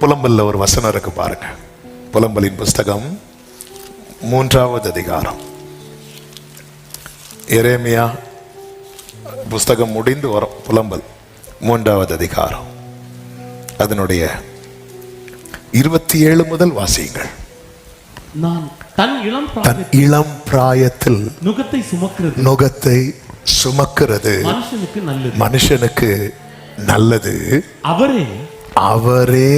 புலம்பல்ல ஒரு வசனம் இருக்கு பாருங்க. புலம்பலின் புஸ்தகம் மூன்றாவது அதிகாரம். எரேமியா புஸ்தகம் முடிந்து வரும். புலம்பல் மூன்றாவது அதிகாரம். அதனுடைய இருபத்தி ஏழு முதல் வாசியுங்கள். நான் தன் இளம் தன் பிராயத்தில் இளம் பிராயத்தில் நுகத்தை சுமக்கிறது. நுகத்தை சுமக்கிறது. மனுஷனுக்கு நல்லது. மனுஷனுக்கு நல்லது. அவரே அவரே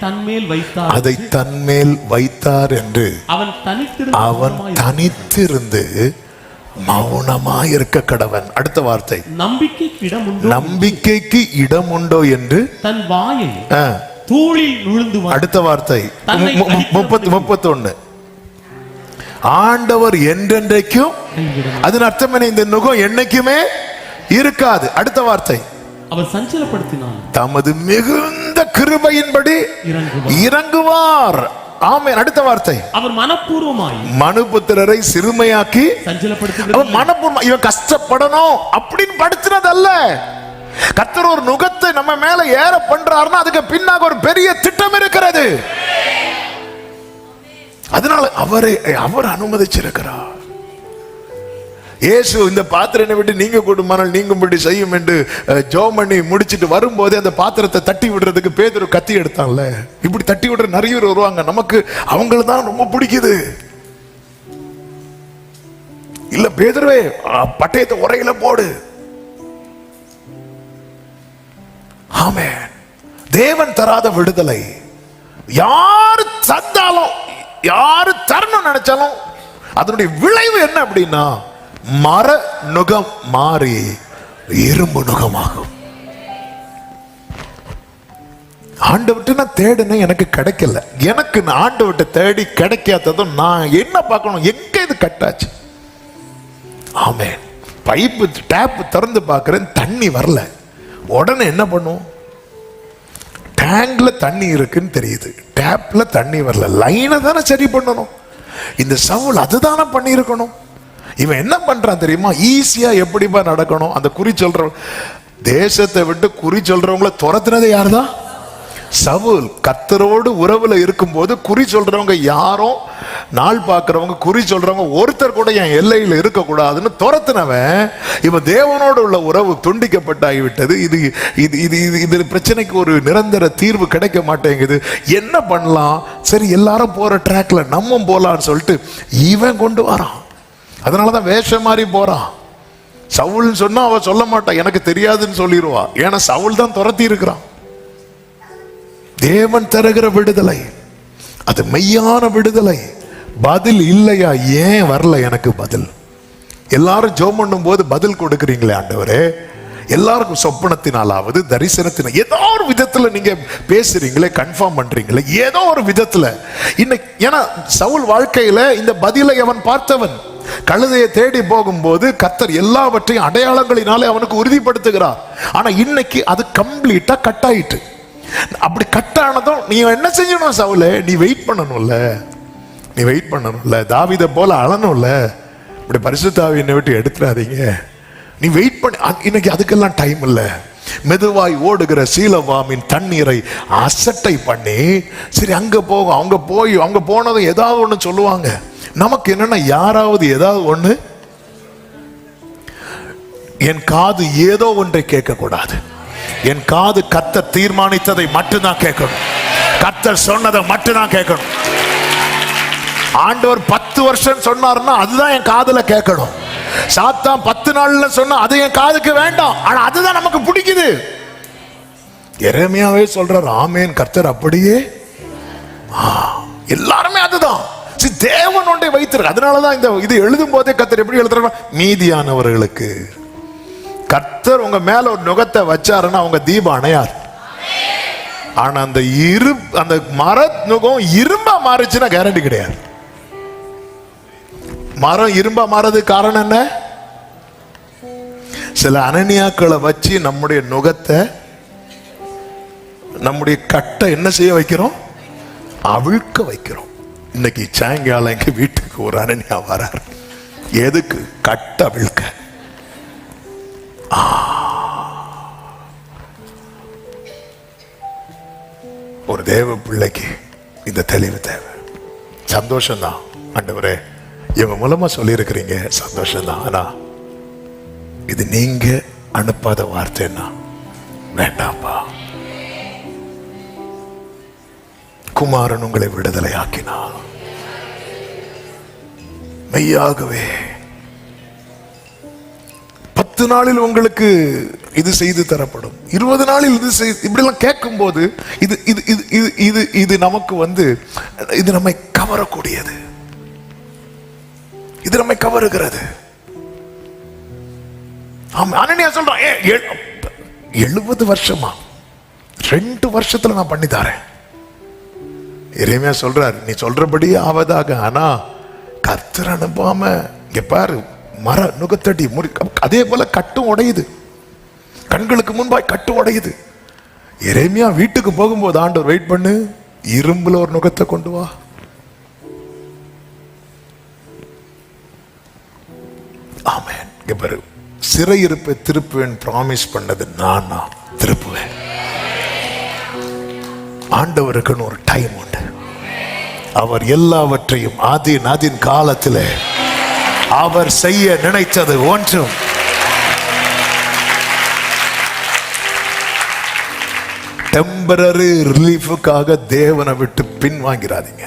தன்மேல் வைத்தார். அதை தன்மேல் வைத்தார் என்று அவன் தனித்திருந்த அவன் மௌனமாய் தனித்திருந்து மௌனமாய் இருக்க கடவன். அடுத்த வார்த்தை. நம்பிக்கைக்கு இடம் உண்டு நம்பிக்கைக்கு இடம் உண்டோ என்று தன் வாயை தூளில் விழுந்து அடுத்த வார்த்தை. முப்பத்து முப்பத்தி ஒண்ணு ஆண்டவர் என்றென்றைக்கும். அதன் அர்த்தம் என்ன? இந்த நுகம் என்னைக்குமே இருக்காது. அடுத்த வார்த்தை. அவர் சஞ்சலப்படுத்தினான். தமது மிகுந்த கிருபையின்படி இறங்குவார். ஆமென். அடுத்த வார்த்தை. அவர் மனப்பூர்வமாய் மனுபுத்திரரை சிறுமையாக்கி மனப்பூர்வமா இவன் கஷ்டப்படணும் அப்படின்னு படுத்தினது அல்ல கர்த்தர் ஒரு நுகத்தை நம்ம மேல ஏற பண்றாருன்னா அதுக்கு பின்னாக ஒரு பெரிய திட்டம் இருக்கிறது. அதனால அவரை அவர் அனுமதிச்சிருக்கிறார். இயேசு இந்த பாத்திரனை விட்டு நீங்க கொடுமானால் நீங்கும்படி செய்யும் என்று அஹ், பண்ணி முடிச்சிட்டு வரும்போதே அந்த பாத்திரத்தை தட்டி விடுறதுக்கு பேதொரு கத்தி எடுத்தான்ல. இப்படி தட்டி விடுற நிறைய பேர் வருவாங்க. நமக்கு அவங்கள தான் ரொம்ப பிடிக்குது. இல்ல பேதர்வே பட்டயத்தை உரையில போடு. ஆமே தேவன் தராத விடுதலை. யாரு தந்தாலும் யாரு தரணும் நினைச்சாலும் அதனுடைய விளைவு என்ன அப்படின்னா மர நுகம் மாறி இரும்பு நுகமாகும். ஆண்டவர்கிட்ட நான் தேடினேன் எனக்கு கிடைக்கல. எனக்கு நான் ஆண்டவர்கிட்ட தேடி கிடைக்காததும் நான் என்ன பார்க்கணும்? எங்க இது கட்டாச்சு? ஆமே பைப்பு டேப் திறந்து பார்க்குறேன் தண்ணி வரல. உடனே என்ன பண்ணுவோம்? டேங்க்ல தண்ணி இருக்குன்னு தெரியுது. டேப்ல தண்ணி வரல. லைனை தானே சரி பண்ணணும். இந்த சவுல் அதுதானே பண்ணியிருக்கணும். இவன் என்ன பண்றான் தெரியுமா? ஈஸியா எப்படிப்பா நடக்கணும்? அந்த குறி சொல்றவன் தேசத்தை விட்டு குறி சொல்றவங்கள துரத்துனது யார்தான் சவுல் கத்தரோடு உறவுல இருக்கும்போது குறி சொல்றவங்க யாரும் நாள் பார்க்கறவங்க குறி சொல்றவங்க ஒருத்தர் கூட என் எல்லையில் இருக்கக்கூடாதுன்னு துரத்துனவன் இவன் தேவனோடு உள்ள உறவு துண்டிக்கப்பட்டாகிவிட்டது. இது இது இது இது இது பிரச்சனைக்கு ஒரு நிரந்தர தீர்வு கிடைக்க மாட்டேங்குது. என்ன பண்ணலாம்? சரி எல்லாரும் போற ட்ராக்ல நம்ம போலான்னு சொல்லிட்டு இவன் கொண்டு வரான். அதனாலதான் வேஷம் மாதிரி போறான். சவுல்னு சொன்னா அவ சொல்ல மாட்டான் எனக்கு தெரியாதுன்னு சொல்லிடுவா ஏன்னா சவுல் தான் துரத்தி இருக்கிறான். தேவன் தருகிற விடுதலை அது மெய்யான விடுதலை. பதில் இல்லையா? ஏன் வரல எனக்கு பதில்? எல்லாரும் ஜோம் பண்ணும் போது பதில் கொடுக்குறீங்களே ஆண்டவரே. எல்லாருக்கும் சொப்பனத்தினாலாவது தரிசனத்தின ஏதோ ஒரு விதத்துல நீங்க பேசுறீங்களே கன்ஃபார்ம் பண்றீங்களே ஏதோ ஒரு விதத்துல. இன்னைக்கு ஏன்னா சவுல் வாழ்க்கையில இந்த பதிலை அவன் பார்த்தவன். கழுதையை தேடி போகும்போது கத்தர் எல்லாவற்றையும் அடையாளங்களினாலே அவனுக்கு உறுதிப்படுத்துகிறார். ஆனா இன்னைக்கு அது கம்ப்ளீட்டா கட் ஆயிட்டு அப்படி கட் ஆனதும் நீ என்ன செய்யணும் சவுல? நீ வெயிட் பண்ணணும்ல. நீ வெயிட் பண்ணணும்ல. தாவித போல அழணும்ல. இப்படி பரிசுத்தாவி என்னை விட்டு எடுத்துடாதீங்க. நீ வெயிட் பண்ணி. இன்னைக்கு அதுக்கெல்லாம் டைம் இல்லை. மெதுவாய் ஓடுகிற சீலவாமின் தண்ணீரை அசட்டை பண்ணி சரி அங்கே போகும். அவங்க போய் அவங்க போனதும் ஏதாவது ஒன்று சொல்லுவாங்க. நமக்கு என்னன்னா யாராவது ஏதாவது ஒண்ணு என் காது ஏதோ ஒன்றை கேட்கக்கூடாது. என் காது கத்த தீர்மானித்ததை மட்டும்தான் கேட்கணும். கத்தர் சொன்னதை மட்டும்தான் கேட்கணும். ஆண்டவர் பத்து வருஷம் சொன்னாருன்னா அதுதான் என் காதுல கேட்கணும். சாத்தான் பத்து நாள்ல சொன்னா அது என் காதுக்கு வேண்டாம். ஆனா அதுதான் நமக்கு பிடிக்குது. எரேமியாவே சொல்றார் ஆமேன் கர்த்தர் அப்படியே. ஆ, எல்லாருமே அதுதான். தேவன் ஒன்றை வைத்திருக்கு அதனாலதான் இந்த இது எழுதும் போதே கத்தர் எப்படி எழுதுறாங்க மீதியானவர்களுக்கு கத்தர் உங்க மேல ஒரு நுகத்தை வச்சாருன்னா அவங்க தீபம் அணையார். ஆனா அந்த இரு அந்த மர நுகம் இரும்பா மாறுச்சுன்னா கேரண்டி கிடையாது. மரம் இரும்பா மாறது காரணம் என்ன? சில அனனியாக்களை வச்சு நம்முடைய நுகத்தை நம்முடைய கட்டை என்ன செய்ய வைக்கிறோம்? அவிழ்க்க வைக்கிறோம். இன்னைக்கு சாயங்காலம் எங்க வீட்டுக்கு ஒரு அனனியா வரார். எதுக்கு? கட்ட விழுக்க ஒரு தேவ பிள்ளைக்கு இந்த தெளிவு தேவை. சந்தோஷம்தான். ஆண்டவரே இவங்க மூலமா சொல்லியிருக்கிறீங்க சந்தோஷம்தான். ஆனா இது நீங்க அனுப்பாத வார்த்தைன்னா வேண்டாம்ப்பா. குமாரன் உங்களை விடுதலை ஆக்கினார் மெய்யாகவே பத்து நாளில் உங்களுக்கு இது செய்து தரப்படும். இருபது நாளில் இது செய் இப்படிலாம் கேட்கும்போது இது இது இது இது இது இது நமக்கு வந்து இது நம்மை கவரக்கூடியது. இது நம்மை கவருகிறது. ஆமா அனனியா சொல்றான் எழுபது வருஷமா? ரெண்டு வருஷத்துல நான் பண்ணி தரேன். இறைமையா சொல்றாரு நீ சொல்றபடி ஆவதாக ஆனா கத்தர் அனுப்பாம இங்க பாரு மர நுகத்தடி முறி அதே போல கட்டும் உடையுது. கண்களுக்கு முன்பாய் கட்டும் உடையுது. இறைமையா வீட்டுக்கு போகும்போது ஆண்டவர் வெயிட் பண்ணு இரும்புல ஒரு நுகத்தை கொண்டு வா. ஆமேன். இங்க பாரு சிறையிருப்பை திருப்புவேன் ப்ராமிஸ் பண்ணது நான் நான் திருப்புவேன். ஆண்டவருக்குன்னு ஒரு டைம் உண்டு. அவர் எல்லாவற்றையும் ஆதின் ஆதின் காலத்தில் அவர் செய்ய நினைத்தது ஒன்றும். டெம்பரரி ரிலீஃபுக்காக தேவனை விட்டு பின்வாங்கிறாதீங்க.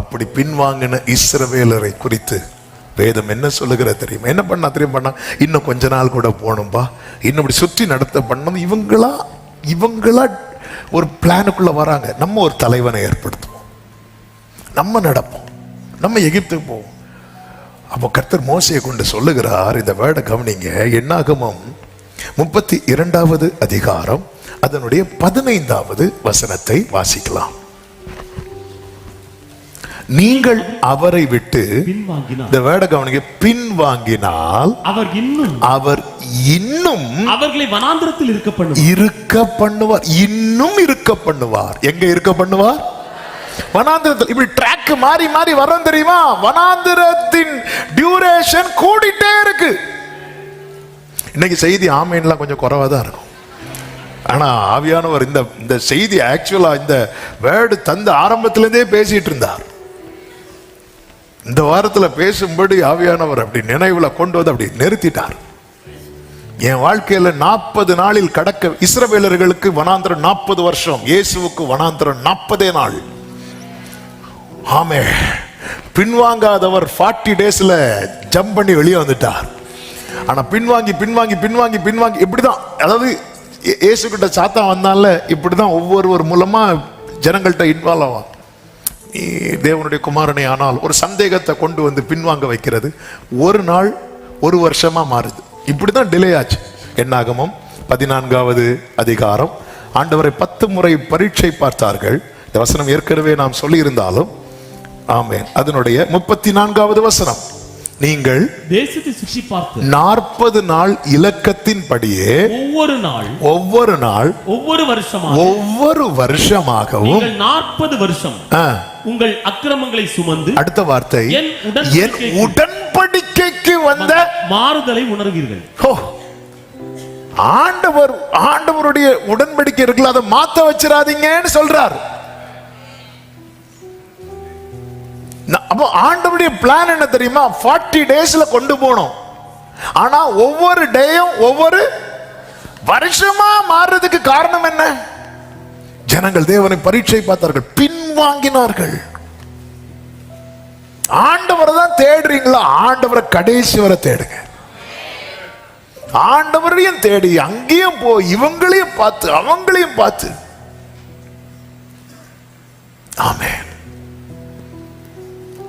அப்படி பின்வாங்கின இஸ்ரவேலரை குறித்து வேதம் என்ன சொல்லுகிற தெரியுமா? என்ன பண்ணா தெரியும்? பண்ணா இன்னும் கொஞ்ச நாள் கூட போகணும்பா இன்னும் இப்படி சுற்றி நடத்த பண்ணணும். இவங்களா இவங்களா ஒரு பிளானுக்குள்ளே வராங்க. நம்ம ஒரு தலைவனை ஏற்படுத்துவோம். நம்ம நடப்போம். நம்ம எகிப்துக்கு போவோம். அப்போ கர்த்தர் மோசையை கொண்டு சொல்லுகிறார் இந்த வேர்டை கவனிங்க. என்னாகமம் முப்பத்தி இரண்டாவது அதிகாரம் அதனுடைய பதினைந்தாவது வசனத்தை வாசிக்கலாம். நீங்கள் அவரை விட்டு இந்த வேர்டை கவனிங்க பின்வாங்கினால் அவர் இன்னும் அவர் இன்னும் அவர்களை வனாந்திரத்தில் இருக்க பண்ணுவார். இருக்க பண்ணுவார். இன்னும் இருக்க பண்ணுவார். எங்க இருக்க பண்ணுவார்? வனாந்திரத்தில் இப்படி ட்ராக் மாறி மாறி வரோம் தெரியுமா? வனாந்திரத்தின் டியூரேஷன் கூடிட்டே இருக்கு. இன்னைக்கு செய்தி ஆமைன்லாம் கொஞ்சம் குறைவா தான் இருக்கும். ஆனா ஆவியானவர் இந்த இந்த செய்தி ஆக்சுவலா இந்த வேர்டு தந்த ஆரம்பத்திலிருந்தே பேசிட்டு இருந்தார். இந்த வாரத்தில் பேசும்படி ஆவியானவர் அப்படி நினைவுல கொண்டு வந்து அப்படி நிறுத்திட்டார். என் வாழ்க்கையில நாற்பது நாளில் கடக்க இஸ்ரவேலர்களுக்கு வனாந்திரம் நாற்பது வருஷம் இயேசுவுக்கு வனாந்திரம் நாற்பதே நாள். ஆமே. பின்வாங்காதவர் ஃபார்ட்டி டேஸில் ஜம்ப் பண்ணி வெளியே வந்துட்டார். ஆனால் பின்வாங்கி பின்வாங்கி பின்வாங்கி பின்வாங்கி இப்படி தான் அதாவது இயே- கிட்ட சாத்தா வந்தால இப்படிதான் ஒவ்வொருவர் மூலமாக ஜனங்கள்கிட்ட இன்வால்வ் ஆவான் நீ தேவனுடைய குமாரனை ஆனால் ஒரு சந்தேகத்தை கொண்டு வந்து பின்வாங்க வைக்கிறது ஒரு நாள் ஒரு வருஷமாக மாறுது. இப்படி தான் டிலே ஆச்சு. என்னாகமும்? பதினான்காவது அதிகாரம். ஆண்டவரை பத்து முறை பரீட்சை பார்த்தார்கள். இந்த வசனம் ஏற்கனவே நாம் சொல்லியிருந்தாலும் ஆமென். அதனுடைய முப்பத்தி நான்காவது வசனம். நீங்கள் தேசத்தை சுற்றி பார்த்து நாற்பது நாள் இலக்கத்தின்படியே ஒவ்வொரு நாள் ஒவ்வொரு நாள் ஒவ்வொரு வருஷமாக ஒவ்வொரு வருஷமாகவும் நாற்பது வருஷம் உங்கள் அக்கிரமங்களை சுமந்து அடுத்த வார்த்தை என் உடன்படிக்கைக்கு வந்த மாறுதலை உணர்வீர்கள். ஓ, ஆண்டவர் ஆண்டவருடைய உடன்படிக்கை இருக்குல்ல அதை மாத்த வச்சிடாதீங்கன்னு சொல்றார். அப்போ ஆண்டவருடைய பிளான் என்ன தெரியுமா? 40 டேஸ்ல கொண்டு போனோம். ஆனா ஒவ்வொரு டேயும் ஒவ்வொரு வருஷமா மாறுறதுக்கு காரணம் என்ன? ஜனங்கள் தேவனை பரீட்சை பார்த்தார்கள் பின்வாங்கினார்கள் ஆண்டவரை தான் தேடுறீங்களா? ஆண்டவரை கடைசி வரை தேடுங்க. ஆண்டவரையும் தேடி அங்கேயும் போ இவங்களையும் பார்த்து அவங்களையும் பார்த்து. ஆமேன்.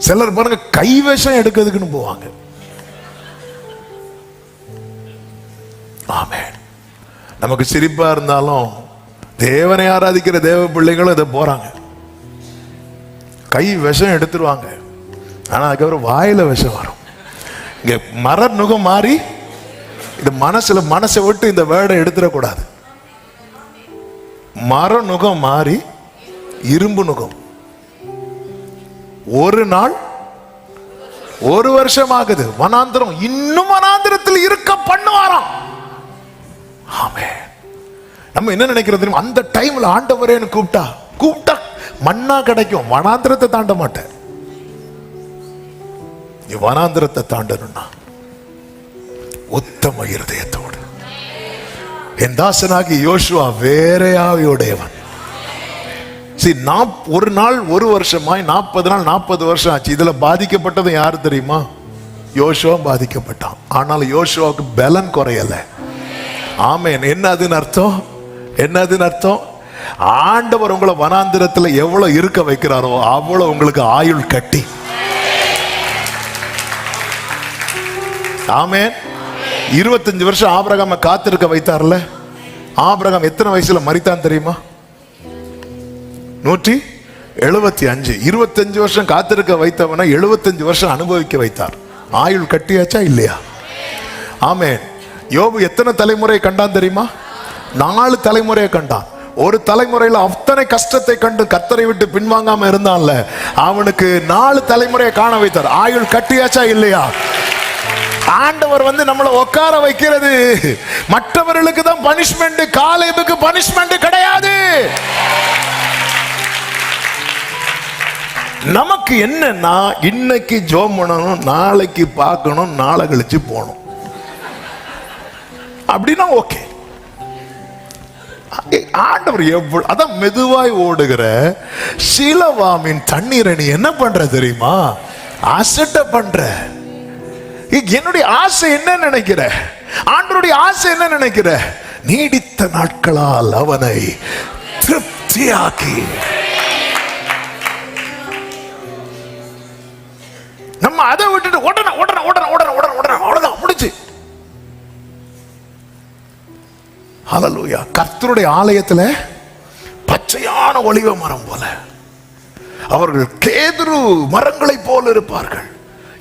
சிலர் பாருங்க கைவேஷம் எடுக்கிறதுக்குன்னு போவாங்க. ஆமே நமக்கு சிரிப்பா இருந்தாலும் தேவனை ஆராதிக்கிற தேவ பிள்ளைகளும் இதை போறாங்க. கை விஷம் எடுத்துருவாங்க. ஆனா அதுக்கப்புறம் வாயில விஷம் வரும். இங்க மர நுகம் மாறி இந்த மனசுல மனசை விட்டு இந்த வேர்டை எடுத்துடக்கூடாது. மர நுகம் மாறி இரும்பு நுகம். ஒரு நாள் ஒரு வருஷம் ஆகுது வனாந்திரம் இன்னும் வனாந்திரத்தில் இருக்க பண்ணுவாராம். ஆமே நம்ம என்ன நினைக்கிறது அந்த டைம்ல ஆண்டவரேன்னு கூப்பிட்டா. கூப்பிட்டா மண்ணா கிடைக்கும். வனாந்திரத்தை தாண்ட மாட்டேன். நீ வனாந்திரத்தை தாண்டணும்னா உத்தம இருதயத்தோடு. என் தாசனாகி யோசுவா வேறையாவியுடையவன். சரி நாப் ஒரு நாள் ஒரு வருஷமாய் நாற்பது நாள் நாற்பது வருஷம் ஆச்சு. இதில் பாதிக்கப்பட்டது யார் தெரியுமா? யோசுவா பாதிக்கப்பட்டான். ஆனால் யோசுவாவுக்கு பலன் குறையலை. ஆமேன். என்ன அதுன்னு அர்த்தம்? என்ன அதுன்னு அர்த்தம்? ஆண்டவர் உங்களை வனாந்திரத்தில் எவ்வளோ இருக்க வைக்கிறாரோ அவ்வளோ உங்களுக்கு ஆயுள் கட்டி. ஆமேன். இருபத்தஞ்சு வருஷம் ஆபிரகாம காத்திருக்க வைத்தார்ல. ஆபிரகாம் எத்தனை வயசுல மறித்தான் தெரியுமா? நூற்றி எழுபத்தி அஞ்சு. இருபத்தஞ்சு வருஷம் காத்திருக்க வைத்தவனை எழுபத்தஞ்சு வருஷம் அனுபவிக்க வைத்தார். ஆயுள் கட்டியாச்சா இல்லையா? ஆமே யோபு எத்தனை தலைமுறை கண்டான் தெரியுமா? நாலு தலைமுறையை கண்டான். ஒரு தலைமுறையில அத்தனை கஷ்டத்தை கண்டு கத்தரை விட்டு பின்வாங்காம இருந்தான்ல அவனுக்கு நாலு தலைமுறையை காண வைத்தார். ஆயுள் கட்டியாச்சா இல்லையா? ஆண்டவர் வந்து நம்மளை உட்கார வைக்கிறது. மற்றவர்களுக்கு தான் பனிஷ்மெண்ட் காலேபுக்கு பனிஷ்மெண்ட் கிடையாது. நமக்கு என்னன்னா இன்னைக்கு ஜோம் பண்ணணும் நாளைக்கு பார்க்கணும் நாளை கழிச்சு போகணும். அப்படின்னா ஓகே. ஆண்டவர் எவ்வளவு அதான் மெதுவாய் ஓடுகிற சீலவாமின் தண்ணீரை நீ என்ன பண்ற தெரியுமா? அசட்ட பண்ற. என்னுடைய ஆசை என்ன நினைக்கிற? ஆண்டருடைய ஆசை என்ன நினைக்கிற? நீடித்த நாட்களால் அவனை திருப்தியாக்கி. நம்ம அதை விட்டுட்டு உடனே உடனே உடனே உடனே உடனே உடனே அவ்வளவுதான் முடிச்சு ஹalleluya. கர்த்தருடைய ஆலயத்துல பச்சையான ஒளிவ மரம் போல. அவர்கள் கேதுரு மரங்களை போல இருப்பார்கள்.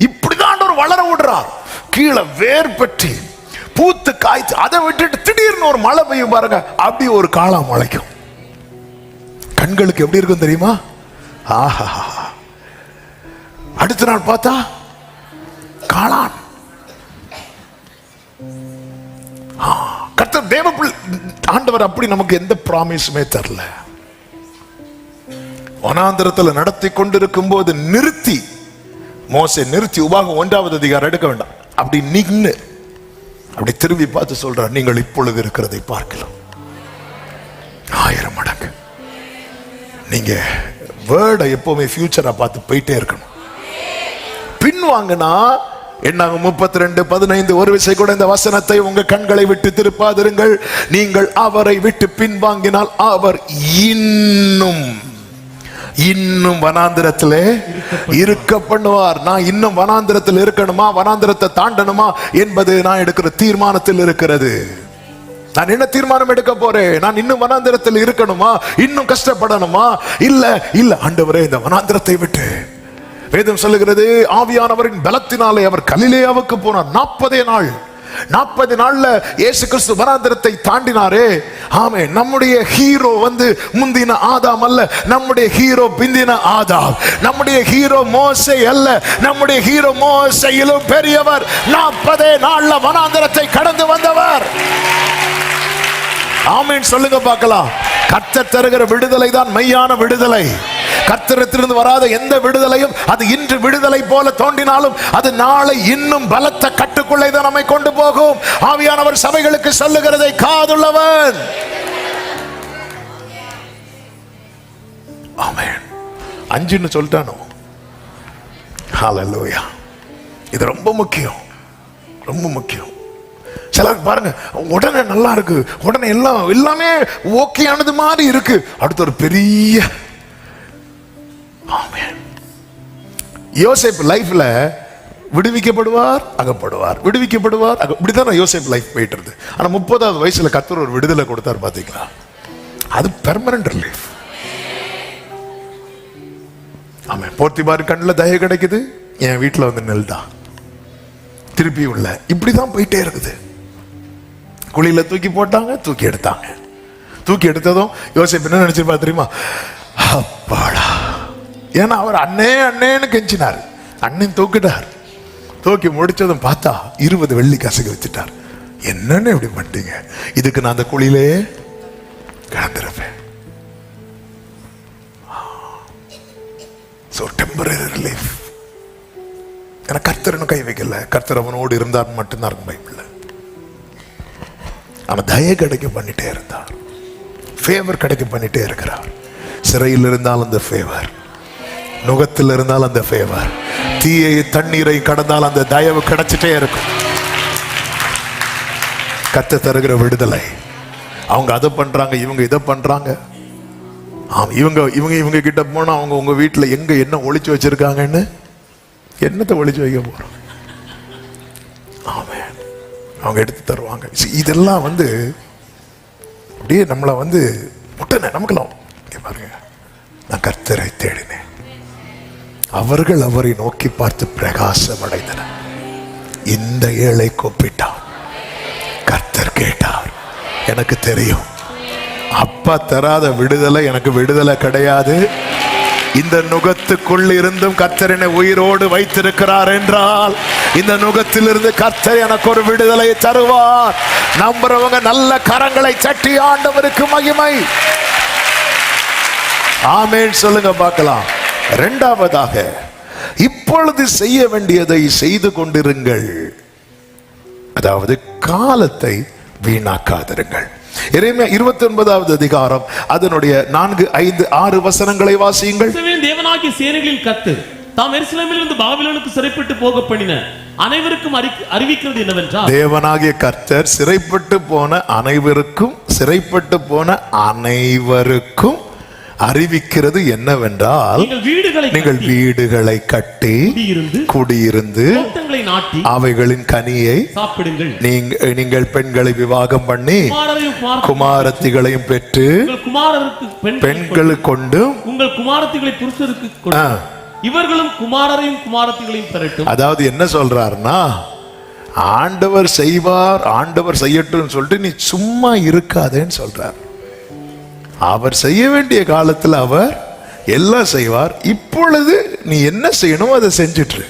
இப்படிதான் ஒரு வளர விடுறார். கீழே வேர் பற்றி பூத்து காய்ச்சி அதை விட்டுட்டு திடீர்னு ஒரு மழை பெய்யும் பாருங்க அப்படி ஒரு காலம் முளைக்கும். கண்களுக்கு எப்படி இருக்கும் தெரியுமா? ஆஹா அடுத்த நாள் பார்த்தா காளான். கர்த்தர் தேவ ஆண்டவர் அப்படி நமக்கு எந்த ப்ராமிஸுமே தரல. வனாந்திரத்துல நடத்தி கொண்டிருக்கும் போது நிறுத்தி மோசை நிறுத்தி உபாகம் ஒன்றாவது அதிகாரம் எடுக்க வேண்டாம். அப்படி நின்னு அப்படி திரும்பி பார்த்து சொல்ற நீங்கள் இப்பொழுது இருக்கிறதை பார்க்கலாம். ஆயிரம் மடங்கு. நீங்க வேர்டை எப்பவுமே ஃபியூச்சரா பார்த்து போயிட்டே இருக்கணும். வாங்கினா? என்னாகும் முப்பத்தி ரெண்டு பதினைந்து ஒரு விசை கூட இந்த வசனத்தை உங்க கண்களை விட்டு திருப்பாதிருங்கள். நீங்கள் அவரை விட்டு பின்வாங்கினால் அவர் இன்னும் இன்னும் வனாந்திரத்திலே இருக்க பண்ணுவார். நான் இன்னும் வனாந்திரத்தில் இருக்கணுமா? வனாந்திரத்தை தாண்டணுமா? என்பது நான் எடுக்கிற தீர்மானத்தில் இருக்கிறது. நான் என்ன தீர்மானம் எடுக்க போறேன்? நான் இன்னும் வனாந்திரத்தில் இருக்கணுமா? இன்னும் கஷ்டப்படணுமா? இல்ல இல்ல ஆண்டவரே இந்த வனாந்திரத்தை விட்டு வேதம் சொல்லுகிறது ஆவியானவரின் பலத்தினாலே அவர் கலிலேயாவுக்கு போனார். நாற்பதே நாள். நாற்பது நாள்ல இயேசு கிறிஸ்து வனாந்திரத்தை தாண்டினாரே. ஆமே நம்முடைய ஹீரோ வந்து முந்தின ஆதாம் அல்ல நம்முடைய ஹீரோ பிந்தின ஆதாம். நம்முடைய ஹீரோ மோசை அல்ல நம்முடைய ஹீரோ மோசையிலும் பெரியவர். நாற்பதே நாள்ல வனாந்திரத்தை கடந்து வந்தவர். ஆமீன். சொல்லுங்க பார்க்கலாம். கத்த தருகிற விடுதலை தான் மெய்யான விடுதலை. கத்திரத்திலிருந்து வராத எந்த விடுதலையும் அது இன்று விடுதலை போல தோன்றினாலும் அது நாளை இன்னும் பலத்த கட்டுக்குள்ளே தான் நம்மை கொண்டு போகும். ஆவியானவர் சபைகளுக்கு சொல்லுகிறதை காதுள்ளவன். ஆமேன். அஞ்சுன்னு சொல்லிட்டானோ? ஹalleluya இது ரொம்ப முக்கியம். ரொம்ப முக்கியம். சிலருக்கு பாருங்க உடனே நல்லா இருக்கு. உடனே எல்லாம் எல்லாமே ஓகே மாதிரி இருக்கு. அடுத்து ஒரு பெரிய யோசேப் லைஃப்ல விடுவிக்கப்படுவார் அகப்படுவார். விடுவிக்கப்படுவார் அக இப்படிதான் யோசேப் லைஃப் போயிட்டு இருக்கு ஆனா முப்பதாவது வயசுல கத்தர் ஒரு விடுதலை கொடுத்தார் பாத்தீங்களா? அது பெர்மனன்ட் ரிலீஃப் ஆமா போர்த்திபார் கண்ணில் தய கிடைக்குது என் வீட்டுல வந்து நெல் தான் திருப்பி உள்ள. இப்படிதான் போயிட்டே இருக்குது. குழியில தூக்கி போட்டாங்க தூக்கி எடுத்தாங்க. தூக்கி எடுத்ததும் யோசிப்பு என்ன நினைச்சிருப்பா தெரியுமா? அப்பாடா. ஏன்னா அவர் அண்ணே அண்ணேன்னு கெஞ்சினார். அண்ணன் தூக்கிட்டார். தூக்கி முடிச்சதும் பார்த்தா இருபது வெள்ளி கசகு வச்சுட்டார். என்னன்னு இப்படி பண்ணிட்டீங்க? இதுக்கு நான் அந்த குழியிலே கலந்துருப்பேன் ஸோ டெம்பரரி ரிலீஃப் ஏன்னா கர்த்தரனும் கை வைக்கல. கர்த்தர் அவனோடு இருந்தார் மட்டும்தான் இருக்கும் பைபிள்ல அவன் தய கிடைக்க பண்ணிட்டே இருந்தார். ஃபேவர் கிடைக்க பண்ணிட்டே இருக்கிறார். சிறையில் இருந்தால் அந்த ஃபேவர் நுகத்தில் இருந்தால் அந்த ஃபேவர் தீயை தண்ணீரை கடந்தால் அந்த தயவு கிடைச்சிட்டே இருக்கும். கத்து தருகிற விடுதலை. அவங்க அதை பண்றாங்க இவங்க இதை பண்றாங்க. ஆம் இவங்க இவங்க இவங்க கிட்ட போனா அவங்க உங்க வீட்டில் எங்க என்ன ஒழிச்சு வச்சிருக்காங்கன்னு என்னத்தை ஒழிச்சு வைக்க போறோம்? ஆமே அவங்க எடுத்து தருவாங்க. இதெல்லாம் வந்து அப்படியே நம்மளை வந்து முட்டனை நமக்கெல்லாம் பாருங்க. நான் கர்த்தரை தேடினேன். அவர்கள் அவரை நோக்கி பார்த்து பிரகாசம் அடைந்தனர் இந்த ஏழை கூப்பிட்டார் கர்த்தர் கேட்டார் எனக்கு தெரியும். அப்பா தராத விடுதலை எனக்கு விடுதலை கிடையாது. இந்த நுகத்துக்குள் இருந்தும் கர்த்தர் உயிரோடு வைத்திருக்கிறார் என்றால் இந்த நுகத்திலிருந்து கர்த்தர் எனக்கு ஒரு விடுதலை தருவார். நம்புறவங்க நல்ல கரங்களை சட்டி ஆண்டவருக்கு மகிமை. ஆமேன். சொல்லுங்க பார்க்கலாம். இரண்டாவதாக இப்பொழுது செய்ய வேண்டியதை செய்து கொண்டிருங்கள். அதாவது காலத்தை வீணாக்காதிருங்கள். இறைமையா இருபத்தி ஒன்பதாவது அதிகாரம் அதனுடைய நான்கு ஐந்து ஆறு வசனங்களை வாசியுங்கள். தேவனாகிய சேனைகளின் கத்து தாம் எருசலேமிலிருந்து பாபிலோனுக்கு சிறைப்பட்டு போக பண்ணின அனைவருக்கும் அறி- அறிவிக்கிறது என்னவென்றால் தேவனாகிய கர்த்தர் சிறைப்பட்டு போன அனைவருக்கும் சிறைப்பட்டு போன அனைவருக்கும் அறிவிக்கிறது என்னவென்றால் நீங்கள் வீடுகளை கட்டி, வீடுகளை கட்டி குடியிருந்து அவைகளின் கனியை நீங்கள் பெண்களை விவாகம் பண்ணி குமாரத்திகளையும் பெற்று உங்கள் குமாரருக்கு பெண் பெண்களுக்கு கொண்டும் உங்கள் குமாரத்திகளை புருஷருக்கு இவர்களும் குமாரரையும் குமாரத்திகளையும் பெறட்டும். அதாவது என்ன சொல்றாருன்னா ஆண்டவர் செய்வார் ஆண்டவர் செய்யட்டும்னு சொல்லிட்டு நீ சும்மா இருக்காதேன்னு சொல்றார். அவர் செய்ய வேண்டிய காலத்தில் அவர் எல்லாம் செய்வார். இப்பொழுது நீ என்ன செய்யணுமோ அதை செஞ்சிட்டு இரு.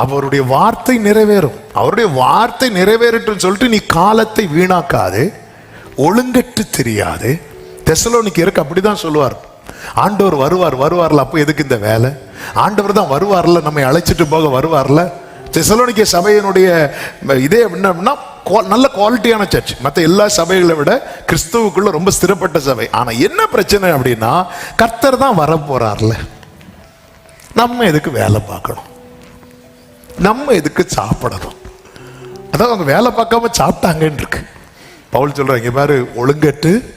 அவருடைய வார்த்தை நிறைவேறும். அவருடைய வார்த்தை நிறைவேறட்டும் சொல்லிட்டு நீ காலத்தை வீணாக்காது. ஒழுங்கட்டு தெரியாது. தெசலோனிக்கு இருக்கு அப்படிதான் சொல்லுவார். ஆண்டவர் வருவார் வருவார்ல அப்போ எதுக்கு இந்த வேலை? ஆண்டவர் தான் வருவார்ல நம்மை அழைச்சிட்டு போக வருவார்ல? தெசலோனிக்க சபையினுடைய இதே என்னன்னா நல்ல குவாலிட்டியான சர்ச் மற்ற எல்லா சபைகளை விட கிறிஸ்துவுக்குள்ள ரொம்ப ஸ்திரப்பட்ட சபை. ஆனால் என்ன பிரச்சனை அப்படின்னா கர்த்தர் தான் வர போறார்ல. நம்ம எதுக்கு வேலை பார்க்கணும்? நம்ம எதுக்கு சாப்பிடணும்? அதான் அவங்க வேலை பார்க்காம சாப்பிட்டாங்கன்னு இருக்கு. பவுல் சொல்றாங்க இங்கே பாரு ஒழுங்கட்டு.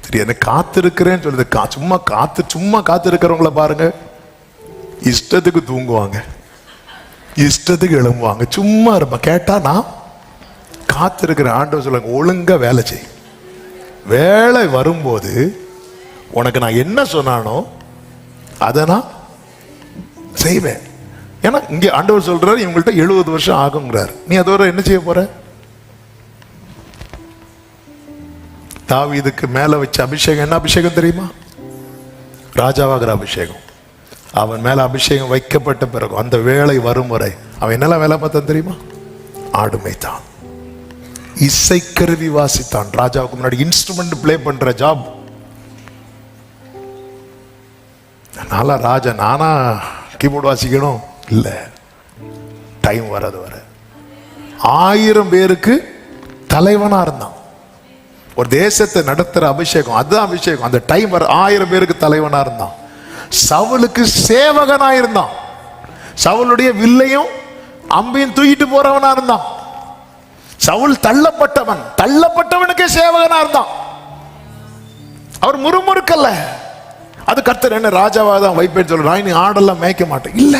சரி எனக்கு காத்திருக்கிறேன்னு சொல்லுது. கா- சும்மா காத்து சும்மா காத்திருக்கிறவங்கள பாருங்க. இஷ்டத்துக்கு தூங்குவாங்க. இஷ்டத்துக்கு எழும்புவாங்க. சும்மா இருப்பேன். கேட்டா நான் காத்திருக்கிற ஆண்டவர் சொல்லுங்க ஒழுங்காக வேலை செய். வேலை வரும்போது உனக்கு நான் என்ன சொன்னானோ அதை நான் செய்வேன். ஏன்னா இங்கே ஆண்டவர் சொல்கிறார் இவங்கள்ட்ட எழுபது வருஷம் ஆகுங்கிறார் நீ அதோட என்ன செய்ய போற? தாவீதுக்கு மேலே வச்ச அபிஷேகம் என்ன அபிஷேகம் தெரியுமா? ராஜாவாகிற அபிஷேகம். அவன் மேலே அபிஷேகம் வைக்கப்பட்ட பிறகு அந்த வேலை வரும் வரை அவன் என்னெல்லாம் வேலை பார்த்தான் தெரியுமா? ஆடு தான் இசைக்கருவி வாசித்தான். ராஜாவுக்கு முன்னாடி இன்ஸ்ட்ருமெண்ட் ப்ளே பண்ற ஜாப் அதனால ராஜா நானா கீபோர்டு வாசிக்கணும்? இல்லை. டைம் வராது வர. ஆயிரம் பேருக்கு தலைவனா இருந்தான். ஒரு தேசத்தை நடத்துற அபிஷேகம் அதுதான் அபிஷேகம். அந்த டைம் வர ஆயிரம் பேருக்கு தலைவனா இருந்தான். சவுலுக்கு சேவகனா இருந்தான் சவுளுடைய வில்லையும் அம்பையும் தூக்கிட்டு போறவனா இருந்தான். சவுல் தள்ளப்பட்டவன் தள்ளப்பட்டவனுக்கே சேவகனா இருந்தான் அவர் முறுமுறுக்கல்ல. அது கர்த்தர் என்ன ராஜாவாக தான் வைப்பேன்னு சொல்ற நீ ஆடெல்லாம் மேய்க்க மாட்டேன். இல்ல.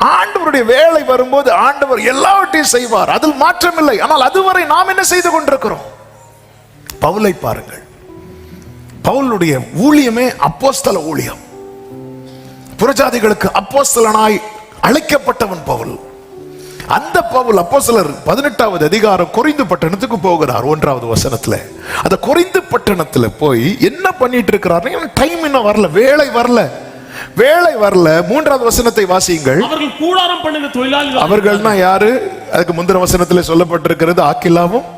ஆண்டவருடைய வேலை வரும்போது ஆண்டவர் எல்லாவற்றையும் செய்வார். அதில் மாற்றமில்லை. ஆனால் அதுவரை நாம் என்ன செய்து கொண்டிருக்கிறோம்? பவுலை பாருங்கள். பவுலுடைய ஊழியமே அப்போஸ்தல ஊழியம். புரஜாதிகளுக்கு அப்போஸ்தலனாய் அழைக்கப்பட்டவன் பவுல். அந்த பவுல் அப்போஸ்தலர் பதினெட்டாவது அதிகாரம் கொரிந்து பட்டணத்துக்கு போகிறார் ஒன்றாவது வசனத்துல. அந்த கொரிந்து பட்டணத்துல போய் என்ன பண்ணிட்டு இருக்கிறார் டைம் இன்னும் வரல வேலை வரல. வேலை வரல. மூன்றாவது வசனத்தை வாசியுங்கள். அவர்கள் கூடாரம் பண்ணின தொழிலாளிகள் அவர்கள்னா யாரு? அதுக்கு முந்தின வசனத்துல சொல்லப்பட்டிருக்கிறது ஆக்கிலாவும்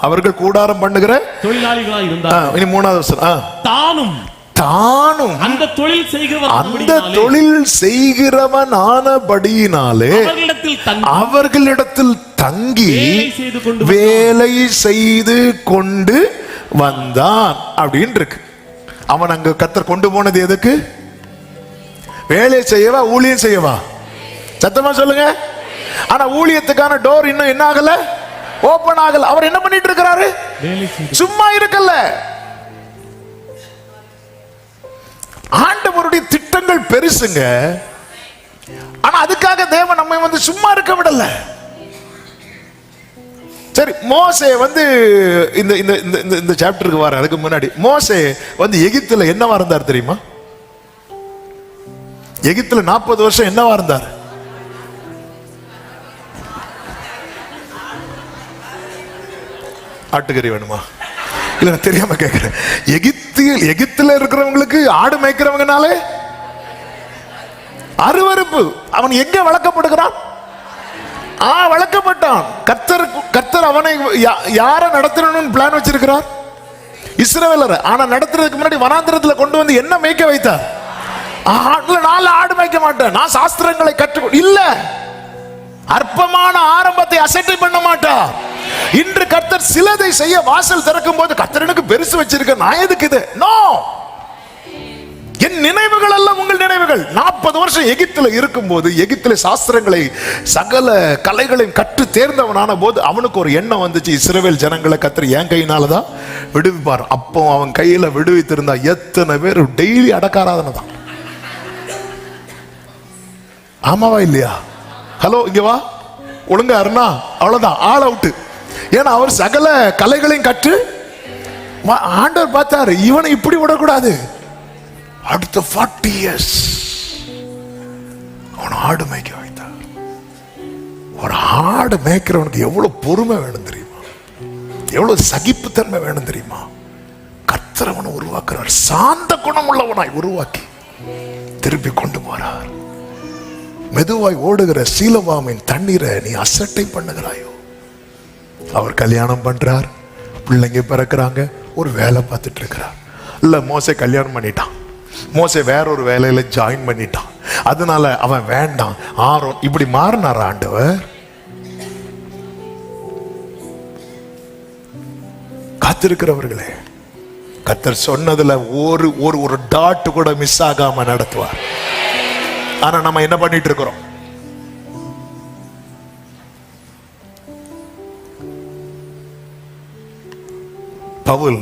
அவர்கள் கூடாரம் பண்ணுகிற தொழிலாளிகளாய் ஆ, இருந்தார் இனி மூணாவது வசனம். தானும் தானும் அந்த தொழில் செய்கிறவர் அந்த தொழில் செய்கிறவன் ஆனபடியினாலே அவர்களிடத்தில் தங்கி வேலை செய்து கொண்டு வந்தான். அப்படின்னு இருக்கு அவன் அங்க கத்தர் கொண்டு போனது எதுக்கு? வேலை செய்யவா ஊழியம் செய்யவா? சத்தமா சொல்லுங்க. ஆனா ஊழியத்துக்கான டோர் இன்னும் என்ன ஆகல? ஓபன் ஆகல. அவர் என்ன பண்ணிட்டு இருக்கிறாரு? சும்மா இருக்கல்ல ஆண்டவருடைய திட்டங்கள் பெருசுங்க. ஆனா அதுக்காக தேவன் நம்மை வந்து சும்மா இருக்க விடல. சரி மோசே வந்து இந்த இந்த இந்த இந்த இந்த சாப்டருக்கு வர அதுக்கு முன்னாடி. மோசே வந்து எகிப்துல என்னவா இருந்தார் தெரியுமா? எகிப்துல நாற்பது வருஷம் என்னவா இருந்தார்? ஆட்டுக்கறி வேணுமா? இல்ல நான் தெரியாம கேட்கிறேன் எகிப்தில் எகிப்துல இருக்கிறவங்களுக்கு ஆடு மேய்க்கிறவங்கனாலே அருவருப்பு. அவன் எங்க வளர்க்கப்படுகிறான்? ஆ வளர்க்கப்பட்டான். கர்த்தர் கர்த்தர் அவனை யாரை நடத்தணும்னு பிளான் வச்சிருக்கிறார்? இஸ்ரவேலர். ஆனா நடத்துறதுக்கு முன்னாடி வனாந்திரத்துல கொண்டு வந்து என்ன மேய்க்க வைத்தார்? ஆ, ஆடு மேய்க்க மாட்டேன். நான் சாஸ்திரங்களை கற்று இல்ல. அற்பமான ஆரம்பத்தை அசட்டை பண்ண மாட்டார். இன்று கர்த்தர் சிலதை செய்ய வாசல் திறக்கும் போது கர்த்தர் எனக்கு பெருசு வச்சிருக்க நான் எதுக்கு இது? நோ என் நினைவுகள் அல்ல உங்கள் நினைவுகள். நாற்பது வருஷம் எகிப்துல இருக்கும்போது எகிப்துல சாஸ்திரங்களை சகல கலைகளையும் கற்று தேர்ந்தவனான போது அவனுக்கு ஒரு எண்ணம் வந்துச்சு இஸ்ரவேல் ஜனங்களை கத்திர என் கையினால தான் விடுவிப்பார். அப்போ அவன் கையில விடுவித்திருந்தா எத்தனை பேர் டெய்லி அடக்காராதனை தான். ஆமாவா இல்லையா? ஹலோ இங்க வா. ஒழுங்கா அருணா அவ்வளவுதான். ஆள் அவுட்டு ஏன்னா அவர் சகல கலைகளையும் கற்று ஆண்டவர் பார்த்தாரு இவனை இப்படி விடக்கூடாது. அடுத்த ஃபார்ட்டி இயர்ஸ் அவன் ஆடு மேய்க்க வைத்தார். ஒரு ஆடு மேய்க்கிறவனுக்கு எவ்வளவு பொறுமை வேணும் தெரியுமா? எவ்வளவு சகிப்புத்தன்மை வேணும் தெரியுமா? கத்திரவனை உருவாக்குறார். சாந்த குணம் உள்ளவனாய் உருவாக்கி திருப்பி கொண்டு போறார். மெதுவாய் ஓடுகிற சீலவாமின் தண்ணீரை நீ அசட்டை பண்ணுகிறாயோ? அவர் கல்யாணம் பண்ணுறார் பிள்ளைங்க பிறக்கிறாங்க. ஒரு வேலை பார்த்துட்டு இருக்கிறார் இல்லை மோசே கல்யாணம் பண்ணிட்டான். மோசே வேற ஒரு வேலையில் ஜாயின் பண்ணிட்டான். அதனால அவன் வேண்டாம். ஆரோன் இப்படி மாறினார் ஆண்டவர்? காத்திருக்கிறவர்களே கத்தர் சொன்னதுல ஒரு ஒரு ஒரு டாட் கூட மிஸ் ஆகாம நடத்துவார். ஆனா நம்ம என்ன பண்ணிட்டு இருக்கிறோம்? பவுல்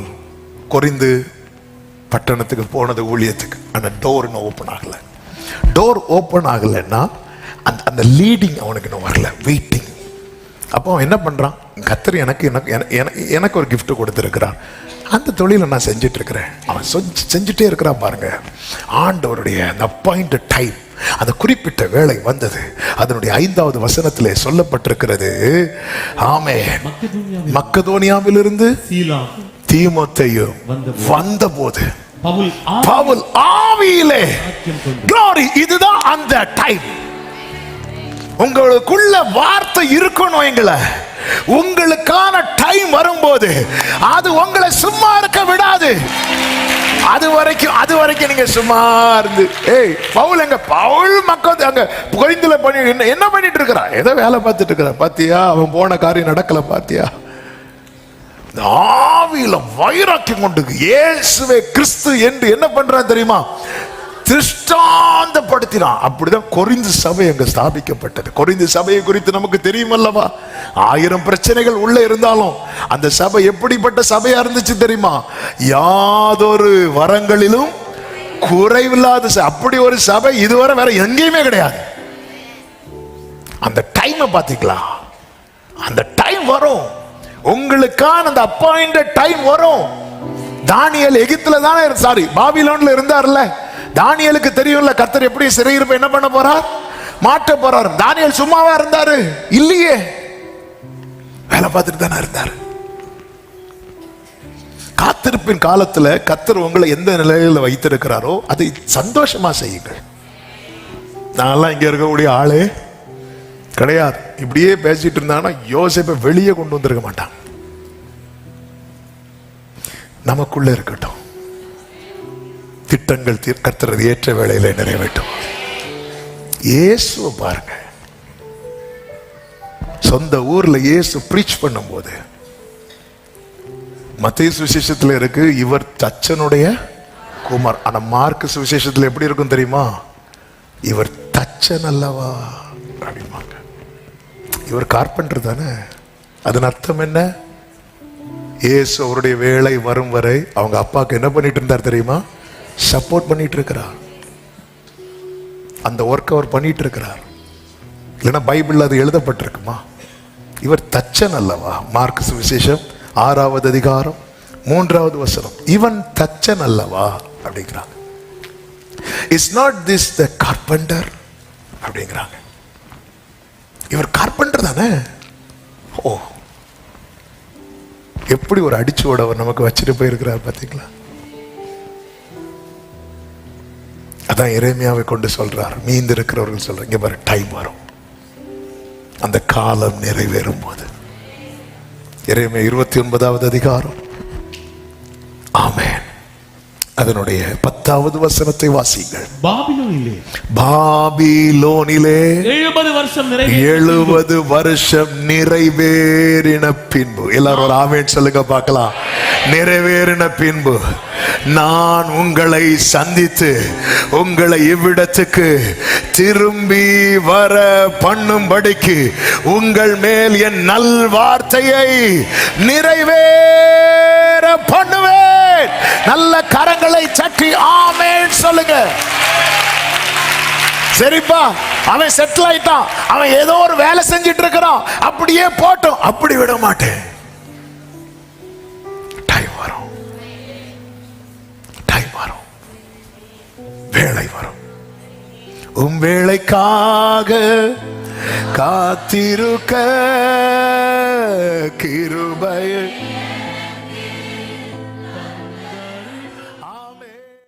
கொரிந்து பட்டணத்துக்கு போனது ஊழியத்துக்கு. ஆனா டோர் இன்னும் ஓப்பன் ஆகல. டோர் ஓப்பன் ஆகலைன்னா அந்த அந்த லீடிங் அவனுக்கு இன்னும் வரல. வெயிட்டிங் அப்போ அவன் என்ன பண்றான்? கத்தர் எனக்கு எனக்கு என- என- எனக்கு ஒரு gift கொடுத்துருக்கிறான் அந்த தொழிலை நான் செஞ்சுட்டு இருக்கிறேன் அவன் செஞ்சு செஞ்சுட்டே இருக்கிறான் பாருங்க. ஆண்டவருடைய அந்த அப்பாயிண்ட் டைம் அந்த குறிப்பிட்ட வேலை வந்தது. அதனுடைய ஐந்தாவது வசனத்திலே சொல்லப்பட்டிருக்கிறது. ஆமே மக்கெதோனியாவில் மக்கதோனியாவிலிருந்து சீலா. தீமோத்தேயும் வந்தபோது. வந்தபோது பவுல் ஆவியிலே glory இதுதான் அந்த டைம் உங்களுக்குள்ள வார்த்தை இருக்கணும் எங்களை. உங்களுக்கான டைம் வரும்போது அது உங்களை சும்மா இருக்க விடாது. அது வரைக்கும் அது வரைக்கும் நீங்க சும்மா இருந்து ஏய் பவுல் எங்க பவுல் மக்கள் அங்க குறைந்துல பண்ணி என்ன பண்ணிட்டு இருக்கிறா ஏதோ வேலை பார்த்துட்டு இருக்கிறா பாத்தியா? அவன் போன காரியம் நடக்கல பாத்தியா? ஆவியில வைராக்கியம் கொண்டு இயேசுவே கிறிஸ்து என்று என்ன பண்றான் தெரியுமா? திருஷ்டாந்தப்படுத்தினான். அப்படிதான் கொரிந்து சபை அங்க ஸ்தாபிக்கப்பட்டது. கொரிந்து சபையை குறித்து நமக்கு தெரியும் அல்லவா ஆயிரம் பிரச்சனைகள் உள்ள இருந்தாலும் அந்த சபை எப்படிப்பட்ட சபையா இருந்துச்சு தெரியுமா? யாதொரு வரங்களிலும் குறைவில்லாத ச- அப்படி ஒரு சபை இதுவரை வேற எங்கேயுமே கிடையாது. அந்த டைமை பார்த்துக்கலாம். அந்த டைம் வரும். உங்களுக்கான அந்த அப்பாயிண்டட் டைம் வரும். தானியல் எகிப்துல தானே சாரி பாபிலோன்ல இருந்தார்ல தானியலுக்கு தெரியும்ல கர்த்தர் எப்படி சிறையிருப்ப என்ன பண்ண போறார்? மாட்ட போறார். தானியல் சும்மாவா இருந்தாரு? இல்லையே. வேலை பார்த்துட்டு தானே இருந்தாரு. காத்திருப்பின் காலத்துல கத்தர் உங்களை எந்த நிலையில வைத்திருக்கிறாரோ அதை சந்தோஷமா செய்யுங்கள். நான்லாம் இங்க இருக்கக்கூடிய ஆளே கிடையாது. இப்படியே பேசிட்டு இருந்தாங்கன்னா யோசிப்பை வெளியே கொண்டு வந்திருக்க மாட்டான். நமக்குள்ள இருக்கட்டும். திட்டங்கள் தீர்- ஏற்ற வேலையில நிறைவேற்றும் இயேசுவை பாருங்க. சொந்த ஊர்ல இயேசு ப்ரீச் பண்ணும்போது மத்திய சுவிசேஷத்தில் இருக்கு இவர் தச்சனுடைய குமார். ஆனா மார்க் சுவிசேஷத்துல எப்படி இருக்கும் தெரியுமா? இவர் தச்சன் அல்லவா? அப்படிமாங்க இவர் கார்பெண்டர் தானே? அதன் அர்த்தம் என்ன? ஏசு அவருடைய வேலை வரும் வரை அவங்க அப்பாவுக்கு என்ன பண்ணிட்டு இருந்தார் தெரியுமா? சப்போர்ட் பண்ணிட்டு இருக்கிறார். அந்த ஒர்க் அவர் பண்ணிட்டு இருக்கிறார். இல்லைன்னா பைபிள் அது எழுதப்பட்டிருக்குமா? இவர் தச்சன் அல்லவா? மார்க் விசேஷம் ஆறாவது அதிகாரம் மூன்றாவது வசனம். இவன் தச்சன் அல்லவா? அப்படிங்கிறாங்க. Is not this the carpenter அப்படிங்கிறாங்க. இவர் கார்பெண்டர் தானே? ஓ. எப்படி ஒரு அடிச்சுவோட அவர் நமக்கு வச்சுட்டு போயிருக்கிறார் பார்த்தீங்களா அதான் இறைமையாவை கொண்டு சொல்றார். மீந்து இருக்கிறவர்கள் சொல்ற இங்க பாரு டைம் வரும். அந்த காலம் நிறைவேறும் போது. இறைமை இருபத்தி ஒன்பதாவது அதிகாரம். ஆமே அதனுடைய பத்தாவது வசனத்தை வாசிங்கள் பாபிலோனிலே. பாபிலோனிலே எழுபது வருஷம் எழுபது வருஷம் நிறைவேறின பின்பு. எல்லாரும் ஒரு ஆமேன் சொல்லுங்க பார்க்கலாம். நிறைவேறின பின்பு. நான் உங்களை சந்தித்து உங்களை இவ்விடத்துக்கு திரும்பி வர பண்ணும்படிக்கு உங்கள் மேல் என் நல் வார்த்தையை நிறைவேற பண்ணுவேன். நல்ல கரங்களை சற்றி ஆமேன் சொல்லுங்க. சரிப்பா அவன் செட்டில் ஆயிட்டான். அவன் ஏதோ ஒரு வேலை செஞ்சிட்டு இருக்கிறான். அப்படியே போட்டும். அப்படி விட மாட்டேன். டைம் வரும். டைம் வரும். வேலை வரும். உன் வேலைக்காக காத்திருக்க கிருபை